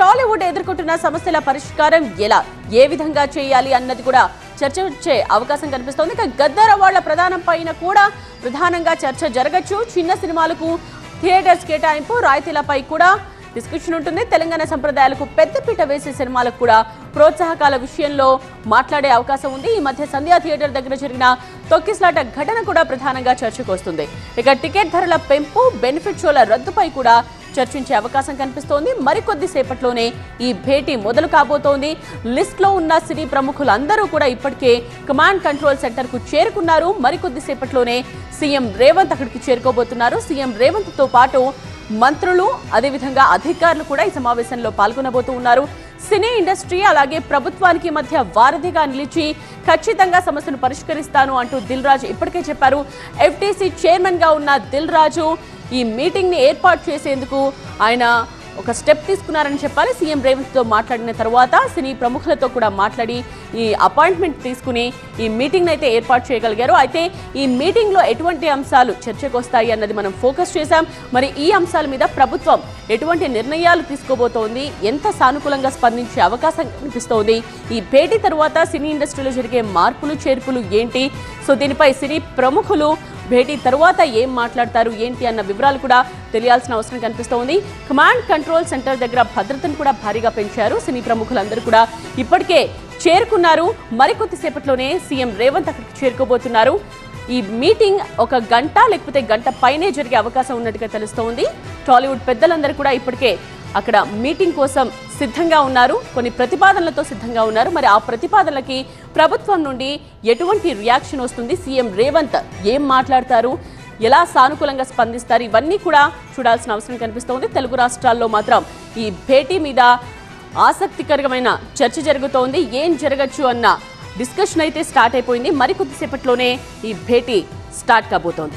టాలీవుడ్ ఎదుర్కొంటున్న సమస్యల పరిష్కారం ఎలా? ఏ విధంగా చేయాలి అన్నది కూడా చర్చ వచ్చే అవకాశం కనిపిస్తోంది. ఇక గద్దర్ అవార్డుల ప్రధానం పైన కూడా ప్రధానంగా చర్చ జరగచ్చు. చిన్న సినిమాలకు థియేటర్స్ కేటాయింపు రాయితీలపై కూడా డిస్కషన్ ఉంటుంది. తెలంగాణ సంప్రదాయాలకు పెద్దపీట వేసే సినిమాలకు కూడా ప్రోత్సాహకాల విషయంలో మాట్లాడే అవకాశం ఉంది. ఈ మధ్య సంధ్యా థియేటర్ దగ్గర జరిగిన తొక్కిస్లాట ఘటన కూడా ప్రధానంగా చర్చకు వస్తుంది. ఇక టికెట్ ధరల పెంపు బెనిఫిట్ షోల రద్దుపై కూడా చర్చించే అవకాశం కనిపిస్తోంది. మరికొద్ది సేపట్లోనే ఈ భేటీ మొదలు కాబోతోంది. లిస్ట్లో ఉన్న సినీ ప్రముఖులందరూ కూడా ఇప్పటికే కమాండ్ కంట్రోల్ సెంటర్కు చేరుకున్నారు. మరికొద్ది సేపట్లోనే సీఎం రేవంత్ అక్కడికి చేరుకోబోతున్నారు. సీఎం రేవంత్తో పాటు మంత్రులు అదేవిధంగా అధికారులు కూడా ఈ సమావేశంలో పాల్గొనబోతూ ఉన్నారు. సినీ ఇండస్ట్రీ అలాగే ప్రభుత్వానికి మధ్య వారధిగా నిలిచి ఖచ్చితంగా సమస్యను పరిష్కరిస్తాను అంటూ దిల్ రాజు ఇప్పటికే చెప్పారు. ఎఫ్టీసీ చైర్మన్గా ఉన్న దిల్ రాజు ఈ మీటింగ్ని ఏర్పాటు చేసేందుకు ఆయన ఒక స్టెప్ తీసుకున్నారని చెప్పాలి. సీఎం రేవంత్తో మాట్లాడిన తర్వాత సినీ ప్రముఖులతో కూడా మాట్లాడి ఈ అపాయింట్మెంట్ తీసుకుని ఈ మీటింగ్ని అయితే ఏర్పాటు చేయగలిగారు. అయితే ఈ మీటింగ్లో ఎటువంటి అంశాలు చర్చకు వస్తాయి అన్నది మనం ఫోకస్ చేశాం. మరి ఈ అంశాల మీద ప్రభుత్వం ఎటువంటి నిర్ణయాలు తీసుకోబోతోంది? ఎంత సానుకూలంగా స్పందించే అవకాశం కనిపిస్తోంది? ఈ భేటీ తర్వాత సినీ ఇండస్ట్రీలో జరిగే మార్పులు చేర్పులు ఏంటి? సో దీనిపై సినీ ప్రముఖులు భేటీ తరువాత ఏం మాట్లాడతారు ఏంటి అన్న వివరాలు కూడా తెలియాల్సిన అవసరం కనిపిస్తోంది. కమాండ్ కంట్రోల్ సెంటర్ దగ్గర భద్రతను కూడా భారీగా పెంచారు. సినీ ప్రముఖులందరూ కూడా ఇప్పటికే చేరుకున్నారు. మరికొద్దిసేపట్లోనే సీఎం రేవంత్ అక్కడికి చేరుకోబోతున్నారు. ఈ మీటింగ్ ఒక గంట లేకపోతే గంట పైనే జరిగే అవకాశం ఉన్నట్టుగా తెలుస్తోంది. టాలీవుడ్ పెద్దలందరూ కూడా ఇప్పటికే అక్కడ మీటింగ్ కోసం సిద్ధంగా ఉన్నారు. కొన్ని ప్రతిపాదనలతో సిద్ధంగా ఉన్నారు. మరి ఆ ప్రతిపాదనలకి ప్రభుత్వం నుండి ఎటువంటి రియాక్షన్ వస్తుంది? సీఎం రేవంత్ ఏం మాట్లాడతారు? ఎలా సానుకూలంగా స్పందిస్తారు? ఇవన్నీ కూడా చూడాల్సిన అవసరం కనిపిస్తోంది. తెలుగు రాష్ట్రాల్లో మాత్రం ఈ భేటీ మీద ఆసక్తికరమైన చర్చ జరుగుతోంది. ఏం జరగచ్చు అన్న డిస్కషన్ అయితే స్టార్ట్ అయిపోయింది. మరికొద్దిసేపట్లోనే ఈ భేటీ స్టార్ట్ కాబోతోంది.